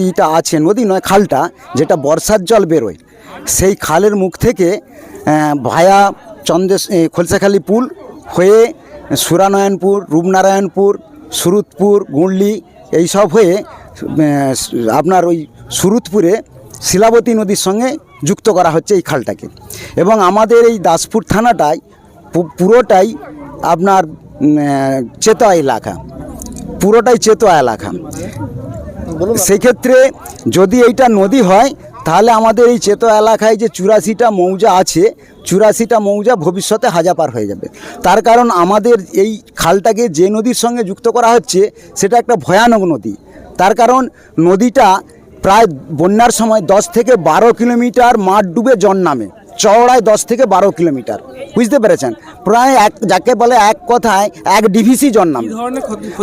নদীটা আছে নদী নয় খালটা যেটা বর্ষার জল বেরোয়। সেই খালের মুখ থেকে ভায়া চন্দ্রেশ এ, খলসাখালি পুল হয়ে সুরানারায়ণপুর রূপনারায়ণপুর সুরুতপুর গুঁড়লি এইসব হয়ে আপনার ওই সুরুতপুরে শিলাবতী নদীর সঙ্গে যুক্ত করা হচ্ছে এই খালটাকে। এবং আমাদের এই দাসপুর থানাটায় পুরোটাই আপনার চেতোয়া এলাকা। পুরোটাই চেতোয়া এলাকা সেই ক্ষেত্রে যদি এইটা নদী হয় তাহলে আমাদের এই চেতোয়া এলাকায় যে চুরাশিটা মৌজা আছে চুরাশিটা মৌজা ভবিষ্যতে হাজাপার হয়ে যাবে। তার কারণ আমাদের এই খালটাকে যে নদীর সঙ্গে যুক্ত করা হচ্ছে সেটা একটা ভয়ানক নদী। তার কারণ নদীটা প্রায় বন্যার সময় দশ থেকে বারো কিলোমিটার মাঠ ডুবে জন নামে। চওড়ায় দশ থেকে বারো কিলোমিটার। বুঝতে পেরেছেন? প্রায় এক যাকে বলে এক কথায় এক ডিভিসি জন নামে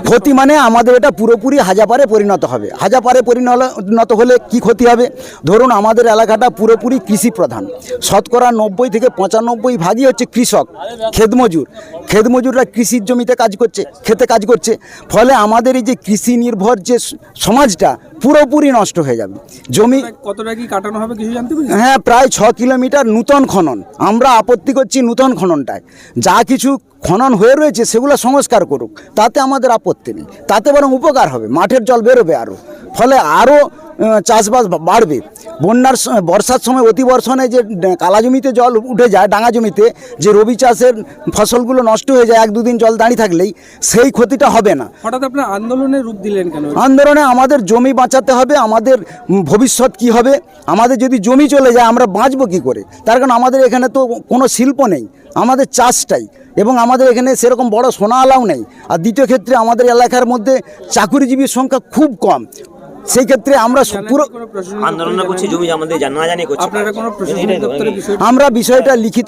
ক্ষতি মানে আমাদের এটা পুরোপুরি হাজাপারে পরিণত হবে। হাজাপারে পরিণত হলে কি ক্ষতি হবে? ধরুন আমাদের এলাকাটা পুরোপুরি কৃষি প্রধান শতকরা নব্বই থেকে পঁচানব্বই ভাগই হচ্ছে কৃষক খেতমজুর। খেতমজুররা কৃষির জমিতে কাজ করছে খেতে কাজ করছে। ফলে আমাদের এই যে কৃষি নির্ভর যে সমাজটা পুরোপুরি নষ্ট হয়ে যাবে। জমি কতটা কি কাটানো হবে কিছু জানতে পারি হ্যাঁ প্রায় ছ কিলোমিটার নূতন খনন। আমরা আপত্তি করছি নূতন খননটায়। যা কিছু খনন হয়ে রয়েছে সেগুলো সংস্কার করুক। তাতে আমাদের আপত্তি নেই। তাতে বরং উপকার হবে। মাঠের জল বেরোবে আরও ফলে আরও চাষবাস বাড়বে। বন্যার বর্ষার সময় অতিবর্ষণে যে কালা জমিতে জল উঠে যায় ডাঙা জমিতে যে রবি চাষের ফসলগুলো নষ্ট হয়ে যায় এক দুদিন জল দাঁড়িয়ে থাকলেই সেই ক্ষতিটা হবে না। হঠাৎ আপনার আন্দোলনের রূপ দিলেন কেন? আন্দোলনে আমাদের জমি বাঁচাতে হবে আমাদের ভবিষ্যৎ কি হবে আমাদের যদি জমি চলে যায় আমরা বাঁচবো কি করে? তার কারণ আমাদের এখানে তো কোনো শিল্প নেই আমাদের চাষটাই এবং আমাদের এখানে সেরকম বড় সোনা আলাও নেই। আর দ্বিতীয় ক্ষেত্রে আমাদের এলাকার মধ্যে চাকুরিজীবীর সংখ্যা খুব কম। সেই ক্ষেত্রে আমরা পুরো আন্দোলন করছি জমি আমাদের জানা জানি করছি। আপনারা কোনো প্রশাসনিক দপ্তরে বিষয় আমরা বিষয়টা লিখিত